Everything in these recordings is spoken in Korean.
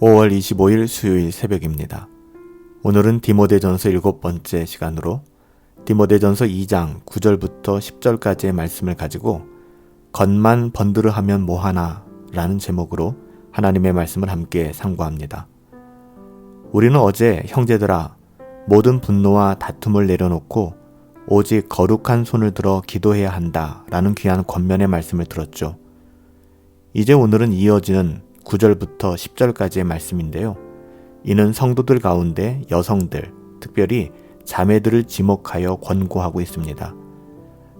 5월 25일 수요일 새벽입니다. 오늘은 디모데전서 일곱 번째 시간으로 디모데전서 2장 9절부터 10절까지의 말씀을 가지고 겉만 번드르 하면 뭐하나 라는 제목으로 하나님의 말씀을 함께 상고합니다. 우리는 어제 형제들아 모든 분노와 다툼을 내려놓고 오직 거룩한 손을 들어 기도해야 한다 라는 귀한 권면의 말씀을 들었죠. 이제 오늘은 이어지는 9절부터 10절까지의 말씀인데요. 이는 성도들 가운데 여성들, 특별히 자매들을 지목하여 권고하고 있습니다.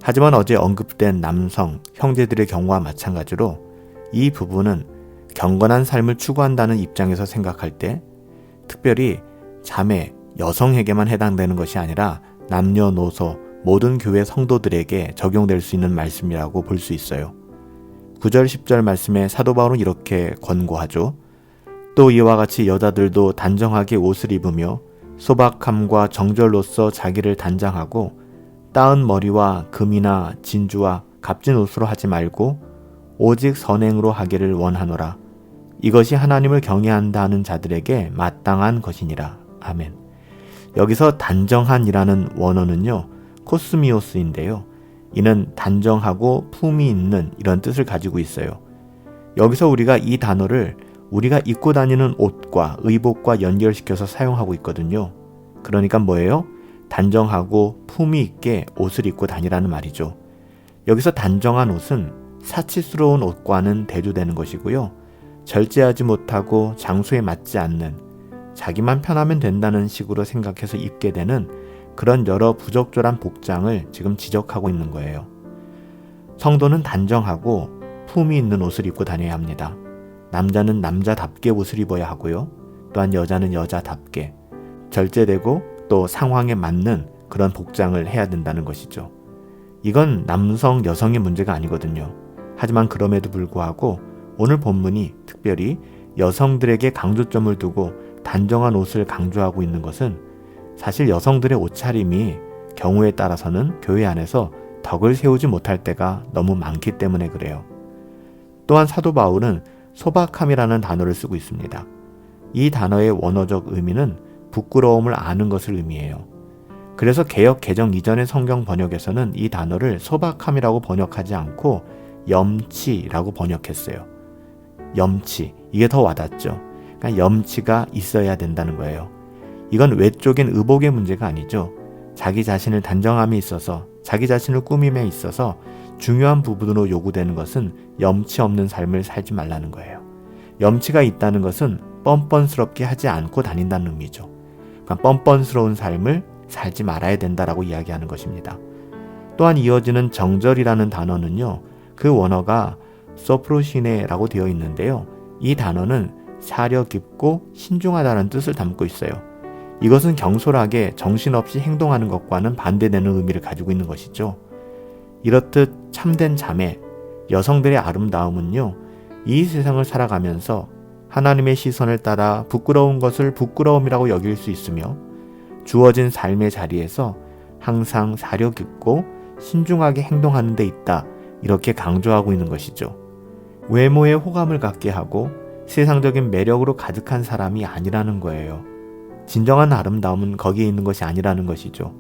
하지만 어제 언급된 남성, 형제들의 경우와 마찬가지로 이 부분은 경건한 삶을 추구한다는 입장에서 생각할 때 특별히 자매, 여성에게만 해당되는 것이 아니라 남녀노소 모든 교회 성도들에게 적용될 수 있는 말씀이라고 볼 수 있어요. 9절 10절 말씀에 사도 바울은 이렇게 권고하죠. 또 이와 같이 여자들도 단정하게 옷을 입으며 소박함과 정절로서 자기를 단장하고 따은 머리와 금이나 진주와 값진 옷으로 하지 말고 오직 선행으로 하기를 원하노라. 이것이 하나님을 경외한다는 자들에게 마땅한 것이니라. 아멘. 여기서 단정한이라는 원어는요, 코스미오스인데요. 이는 단정하고 품이 있는 이런 뜻을 가지고 있어요. 여기서 우리가 이 단어를 우리가 입고 다니는 옷과 의복과 연결시켜서 사용하고 있거든요. 그러니까 뭐예요? 단정하고 품이 있게 옷을 입고 다니라는 말이죠. 여기서 단정한 옷은 사치스러운 옷과는 대조되는 것이고요. 절제하지 못하고 장소에 맞지 않는 자기만 편하면 된다는 식으로 생각해서 입게 되는 그런 여러 부적절한 복장을 지금 지적하고 있는 거예요. 성도는 단정하고 품이 있는 옷을 입고 다녀야 합니다. 남자는 남자답게 옷을 입어야 하고요. 또한 여자는 여자답게 절제되고 또 상황에 맞는 그런 복장을 해야 된다는 것이죠. 이건 남성, 여성의 문제가 아니거든요. 하지만 그럼에도 불구하고 오늘 본문이 특별히 여성들에게 강조점을 두고 단정한 옷을 강조하고 있는 것은 사실 여성들의 옷차림이 경우에 따라서는 교회 안에서 덕을 세우지 못할 때가 너무 많기 때문에 그래요. 또한 사도 바울은 소박함이라는 단어를 쓰고 있습니다. 이 단어의 원어적 의미는 부끄러움을 아는 것을 의미해요. 그래서 개혁 개정 이전의 성경 번역에서는 이 단어를 소박함이라고 번역하지 않고 염치라고 번역했어요. 염치. 이게 더 와닿죠. 그러니까 염치가 있어야 된다는 거예요. 이건 외적인 의복의 문제가 아니죠. 자기 자신을 단정함에 있어서 자기 자신을 꾸밈에 있어서 중요한 부분으로 요구되는 것은 염치 없는 삶을 살지 말라는 거예요. 염치가 있다는 것은 뻔뻔스럽게 하지 않고 다닌다는 의미죠. 그러니까 뻔뻔스러운 삶을 살지 말아야 된다라고 이야기하는 것입니다. 또한 이어지는 정절이라는 단어는요. 그 원어가 소프로시네라고 되어 있는데요. 이 단어는 사려 깊고 신중하다는 뜻을 담고 있어요. 이것은 경솔하게 정신없이 행동하는 것과는 반대되는 의미를 가지고 있는 것이죠. 이렇듯 참된 자매, 여성들의 아름다움은요, 이 세상을 살아가면서 하나님의 시선을 따라 부끄러운 것을 부끄러움이라고 여길 수 있으며 주어진 삶의 자리에서 항상 사려 깊고 신중하게 행동하는 데 있다. 이렇게 강조하고 있는 것이죠. 외모에 호감을 갖게 하고 세상적인 매력으로 가득한 사람이 아니라는 거예요. 진정한 아름다움은 거기에 있는 것이 아니라는 것이죠.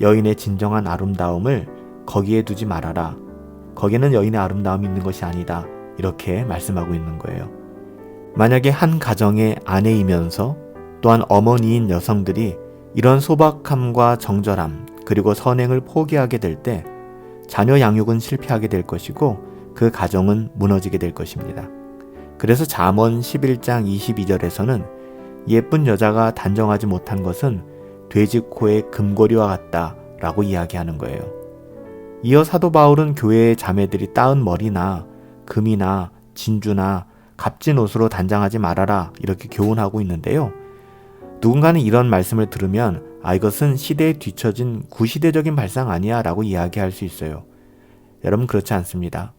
여인의 진정한 아름다움을 거기에 두지 말아라. 거기에는 여인의 아름다움이 있는 것이 아니다. 이렇게 말씀하고 있는 거예요. 만약에 한 가정의 아내이면서 또한 어머니인 여성들이 이런 소박함과 정절함 그리고 선행을 포기하게 될 때 자녀 양육은 실패하게 될 것이고 그 가정은 무너지게 될 것입니다. 그래서 잠언 11장 22절에서는 예쁜 여자가 단정하지 못한 것은 돼지 코의 금고리와 같다 라고 이야기하는 거예요. 이어 사도 바울은 교회의 자매들이 따은 머리나 금이나 진주나 값진 옷으로 단장하지 말아라 이렇게 교훈하고 있는데요. 누군가는 이런 말씀을 들으면 아 이것은 시대에 뒤처진 구시대적인 발상 아니야 라고 이야기할 수 있어요. 여러분 그렇지 않습니다.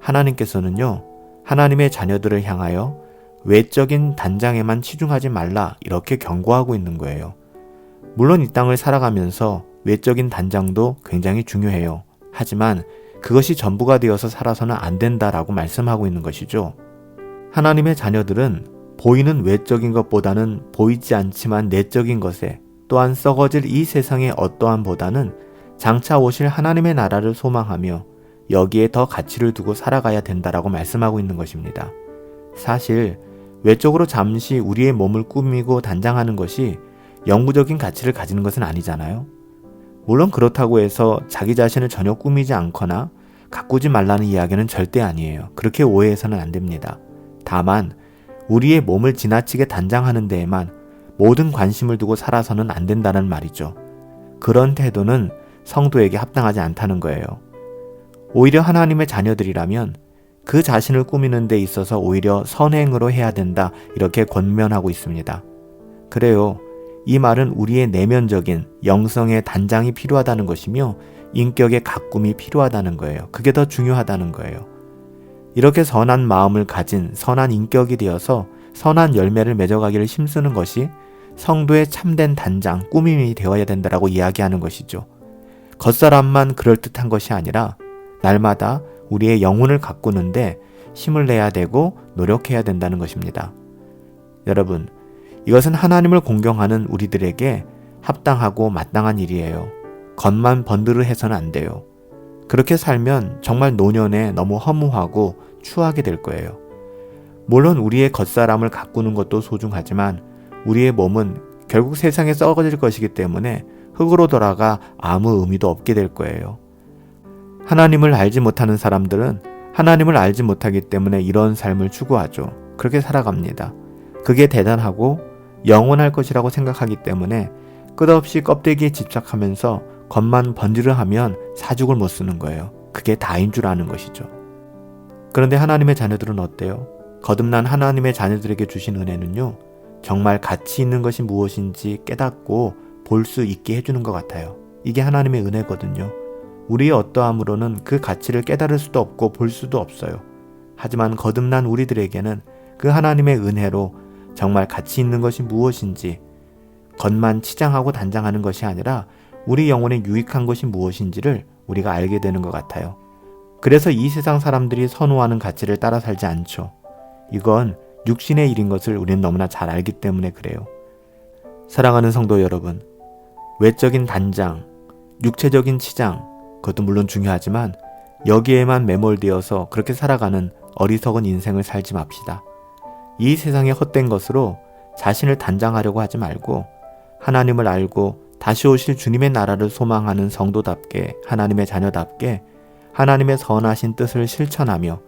하나님께서는요. 하나님의 자녀들을 향하여 외적인 단장에만 치중하지 말라 이렇게 경고하고 있는 거예요. 물론 이 땅을 살아가면서 외적인 단장도 굉장히 중요해요. 하지만 그것이 전부가 되어서 살아서는 안 된다라고 말씀하고 있는 것이죠. 하나님의 자녀들은 보이는 외적인 것보다는 보이지 않지만 내적인 것에 또한 썩어질 이 세상의 어떠함보다는 장차 오실 하나님의 나라를 소망하며 여기에 더 가치를 두고 살아가야 된다라고 말씀하고 있는 것입니다. 사실 외적으로 잠시 우리의 몸을 꾸미고 단장하는 것이 영구적인 가치를 가지는 것은 아니잖아요. 물론 그렇다고 해서 자기 자신을 전혀 꾸미지 않거나 가꾸지 말라는 이야기는 절대 아니에요. 그렇게 오해해서는 안 됩니다. 다만 우리의 몸을 지나치게 단장하는 데에만 모든 관심을 두고 살아서는 안 된다는 말이죠. 그런 태도는 성도에게 합당하지 않다는 거예요. 오히려 하나님의 자녀들이라면 그 자신을 꾸미는 데 있어서 오히려 선행으로 해야 된다 이렇게 권면하고 있습니다. 그래요. 이 말은 우리의 내면적인 영성의 단장이 필요하다는 것이며 인격의 가꿈이 필요하다는 거예요. 그게 더 중요하다는 거예요. 이렇게 선한 마음을 가진 선한 인격이 되어서 선한 열매를 맺어가기를 힘쓰는 것이 성도의 참된 단장, 꾸밈이 되어야 된다라고 이야기하는 것이죠. 겉사람만 그럴듯한 것이 아니라 날마다 우리의 영혼을 가꾸는데 힘을 내야 되고 노력해야 된다는 것입니다. 여러분, 이것은 하나님을 공경하는 우리들에게 합당하고 마땅한 일이에요. 겉만 번드르 해서는 안 돼요. 그렇게 살면 정말 노년에 너무 허무하고 추하게 될 거예요. 물론 우리의 겉사람을 가꾸는 것도 소중하지만 우리의 몸은 결국 세상에 썩어질 것이기 때문에 흙으로 돌아가 아무 의미도 없게 될 거예요. 하나님을 알지 못하는 사람들은 하나님을 알지 못하기 때문에 이런 삶을 추구하죠. 그렇게 살아갑니다. 그게 대단하고 영원할 것이라고 생각하기 때문에 끝없이 껍데기에 집착하면서 겉만 번지르 하면 사죽을 못 쓰는 거예요. 그게 다인 줄 아는 것이죠. 그런데 하나님의 자녀들은 어때요? 거듭난 하나님의 자녀들에게 주신 은혜는요, 정말 가치 있는 것이 무엇인지 깨닫고 볼 수 있게 해주는 것 같아요. 이게 하나님의 은혜거든요. 우리의 어떠함으로는 그 가치를 깨달을 수도 없고 볼 수도 없어요. 하지만 거듭난 우리들에게는 그 하나님의 은혜로 정말 가치 있는 것이 무엇인지 겉만 치장하고 단장하는 것이 아니라 우리 영혼에 유익한 것이 무엇인지를 우리가 알게 되는 것 같아요. 그래서 이 세상 사람들이 선호하는 가치를 따라 살지 않죠. 이건 육신의 일인 것을 우리는 너무나 잘 알기 때문에 그래요. 사랑하는 성도 여러분, 외적인 단장, 육체적인 치장, 그것도 물론 중요하지만 여기에만 매몰되어서 그렇게 살아가는 어리석은 인생을 살지 맙시다. 이 세상의 헛된 것으로 자신을 단장하려고 하지 말고 하나님을 알고 다시 오실 주님의 나라를 소망하는 성도답게 하나님의 자녀답게 하나님의 선하신 뜻을 실천하며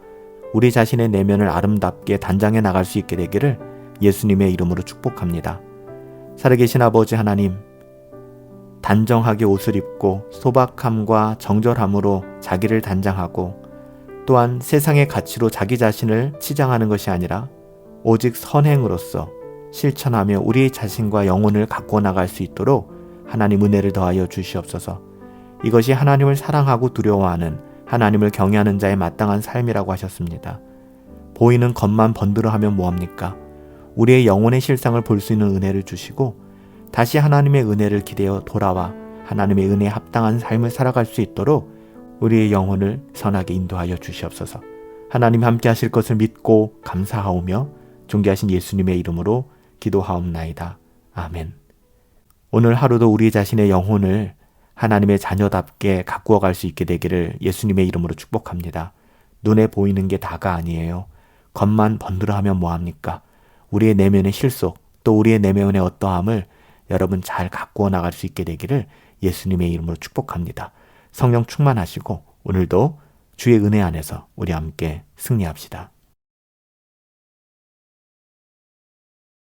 우리 자신의 내면을 아름답게 단장해 나갈 수 있게 되기를 예수님의 이름으로 축복합니다. 살아계신 아버지 하나님, 단정하게 옷을 입고 소박함과 정절함으로 자기를 단장하고 또한 세상의 가치로 자기 자신을 치장하는 것이 아니라 오직 선행으로서 실천하며 우리 자신과 영혼을 갖고 나갈 수 있도록 하나님 은혜를 더하여 주시옵소서. 이것이 하나님을 사랑하고 두려워하는 하나님을 경외하는 자의 마땅한 삶이라고 하셨습니다. 보이는 것만 번들어 하면 뭐합니까? 우리의 영혼의 실상을 볼 수 있는 은혜를 주시고 다시 하나님의 은혜를 기대어 돌아와 하나님의 은혜에 합당한 삶을 살아갈 수 있도록 우리의 영혼을 선하게 인도하여 주시옵소서. 하나님 함께 하실 것을 믿고 감사하오며 존귀하신 예수님의 이름으로 기도하옵나이다. 아멘. 오늘 하루도 우리 자신의 영혼을 하나님의 자녀답게 가꾸어 갈 수 있게 되기를 예수님의 이름으로 축복합니다. 눈에 보이는 게 다가 아니에요. 겉만 번들어 하면 뭐합니까? 우리의 내면의 실속, 또 우리의 내면의 어떠함을 여러분 잘 가꾸어 나갈 수 있게 되기를 예수님의 이름으로 축복합니다. 성령 충만하시고 오늘도 주의 은혜 안에서 우리 함께 승리합시다.